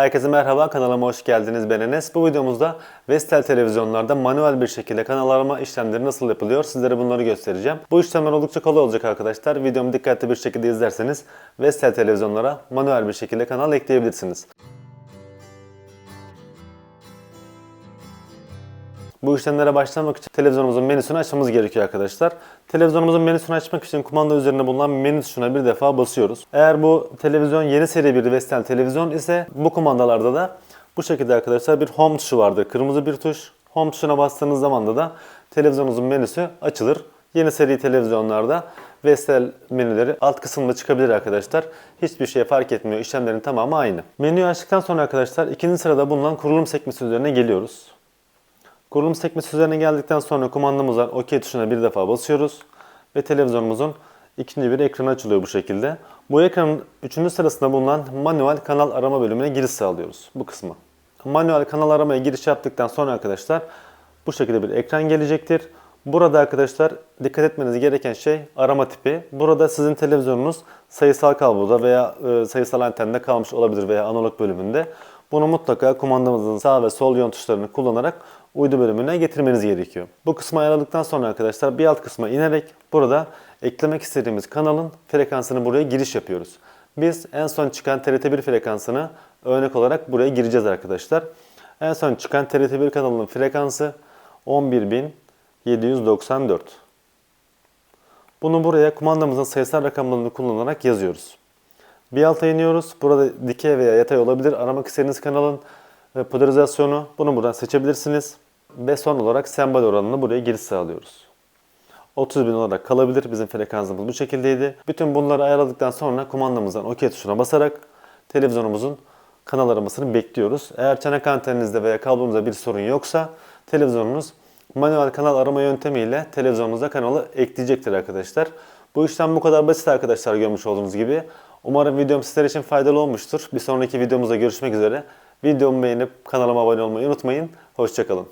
Herkese merhaba, kanalıma hoş geldiniz. Ben Enes. Bu videomuzda Vestel televizyonlarda manuel bir şekilde kanal arama işlemleri nasıl yapılıyor sizlere bunları göstereceğim. Bu işlemler oldukça kolay olacak arkadaşlar. Videomu dikkatli bir şekilde izlerseniz Vestel televizyonlara manuel bir şekilde kanal ekleyebilirsiniz. Bu işlemlere başlamak için televizyonumuzun menüsünü açmamız gerekiyor arkadaşlar. Televizyonumuzun menüsünü açmak için kumanda üzerinde bulunan menü tuşuna bir defa basıyoruz. Eğer bu televizyon yeni seri bir Vestel televizyon ise bu kumandalarda da bu şekilde arkadaşlar bir home tuşu vardır. Kırmızı bir tuş. Home tuşuna bastığınız zaman da televizyonunuzun menüsü açılır. Yeni seri televizyonlarda Vestel menüleri alt kısımda çıkabilir arkadaşlar. Hiçbir şey fark etmiyor. İşlemlerin tamamı aynı. Menüyü açtıktan sonra arkadaşlar ikinci sırada bulunan kurulum sekmesi üzerine geliyoruz. Kurulum sekmesi üzerine geldikten sonra kumandamızdan OK tuşuna bir defa basıyoruz. Ve televizyonumuzun ikinci bir ekranı açılıyor bu şekilde. Bu ekranın üçüncü sırasında bulunan manuel kanal arama bölümüne giriş sağlıyoruz bu kısmı. Manuel kanal aramaya giriş yaptıktan sonra arkadaşlar bu şekilde bir ekran gelecektir. Burada arkadaşlar dikkat etmeniz gereken şey arama tipi. Burada sizin televizyonunuz sayısal kabloda veya e, sayısal antende kalmış olabilir veya analog bölümünde. Bunu mutlaka kumandamızın sağ ve sol yön tuşlarını kullanarak uydu bölümüne getirmeniz gerekiyor. Bu kısmı ayarladıktan sonra arkadaşlar bir alt kısma inerek burada eklemek istediğimiz kanalın frekansını buraya giriş yapıyoruz. Biz en son çıkan TRT1 frekansını örnek olarak buraya gireceğiz arkadaşlar. En son çıkan TRT1 kanalının frekansı 11.794. Bunu buraya kumandamızın sayısal rakamlarını kullanarak yazıyoruz. Bir alta iniyoruz. Burada dikey veya yatay olabilir. Aramak istediğiniz kanalın e, polarizasyonu. Bunu buradan seçebilirsiniz. Ve son olarak sembol oranını buraya giriş sağlıyoruz. 30 bin olarak kalabilir. Bizim frekansımız bu şekildeydi. Bütün bunları ayarladıktan sonra kumandamızdan OK tuşuna basarak televizyonumuzun kanal aramasını bekliyoruz. Eğer çanak anteninizde veya kablonuzda bir sorun yoksa televizyonunuz manuel kanal arama yöntemiyle televizyonunuza kanalı ekleyecektir arkadaşlar. Bu işlem bu kadar basit arkadaşlar görmüş olduğunuz gibi. Umarım videom sizler için faydalı olmuştur. Bir sonraki videomuzda görüşmek üzere. Videomu beğenip kanalıma abone olmayı unutmayın. Hoşçakalın.